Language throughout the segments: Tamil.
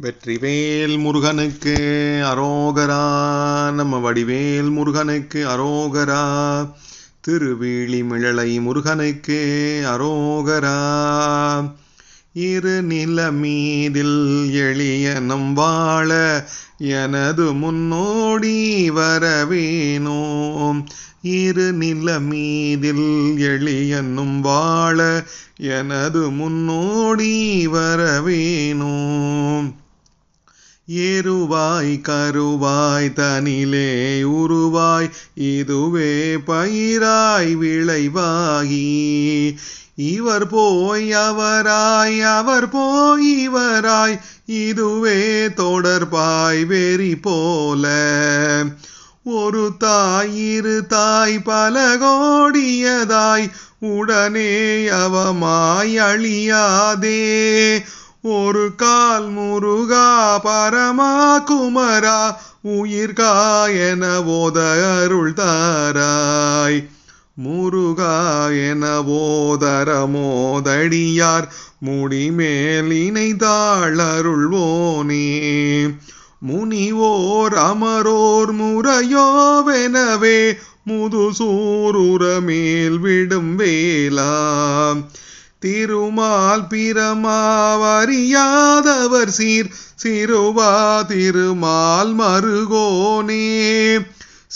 வெற்றிவேல் முருகனுக்கு அரோகரா. நம்ம வடிவேல் முருகனுக்கு அரோகரா. திருவிழி மிழலை முருகனுக்கு அரோகரா. இரு நில மீதில் எளியனம் வாழ எனது முன்னோடி வரவேனோம். இரு நில மீதில் எளியனும் வாழ எனது முன்னோடி வரவேனோம். ஏறுவாய் கருவாய் தனிலே உருவாய் இதுவே பயிராய் விளைவாகி. இவர் போய் அவராய் அவர் போய் இவராய் இதுவே தொடர்பாய் வெறி போல. ஒரு தாய் இரு தாய் பல கோடியதாய் உடனே அவமாய் அழியாதே. ஒரு கால் முருகா பரமா குமரா உயிர்கா என அருள் தாராய். முருகா என போதரமோதடியார் முடிமேலினை இணைந்தாள் முனிவோர் அமரோர் முறையோவெனவே முதுசூருர மேல் விடும் வேலாம் திருமால் பிரமாவறியாதவர் சீர் சிறுவா திருமால் மருகோனே.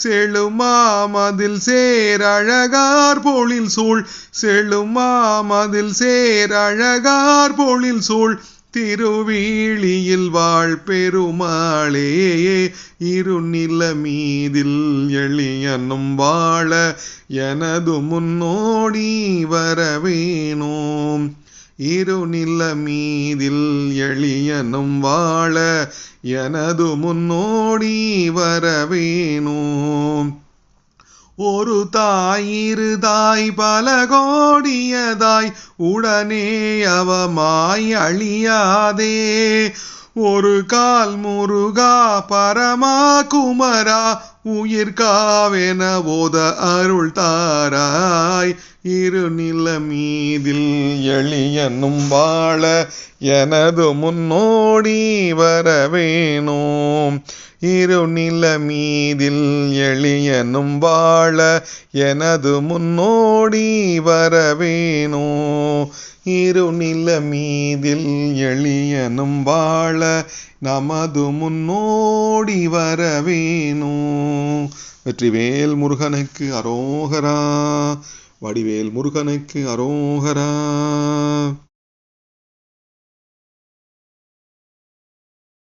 செழுமாமதில் சேர் அழகார் பொழில் சூழ் செழுமாமதில் சேர் அழகார் பொழில் சூழ் திருவீழியில் வாழ் பெருமாளே இருநில மீதில் எளியனும் வாழ எனது முன்னோடி வரவேனோம் இருநில மீதில் எளியனும் வாழ எனது முன்னோடி வரவேனோம் ஒரு தாய் இரு தாய் பல கோடியதாய் உடனே அவமாய் அழியாதே. ஒரு கால் முருகா பரமா குமரா உயிர்காவென ஓத அருள் தாராய். இரு நில மீதில் எளியனும் வாழ எனது முன்னோடி வரவேணும். இரு நில மீதில் எளியனும் வாழ எனது முன்னோடி வரவேனோ இரு நில மீதில் எளியனும் வாழ நமது முன்னோடி வரவேனோ வெற்றிவேல் முருகனுக்கு அரோகரா. வடிவேல் முருகனுக்கு அரோகரா.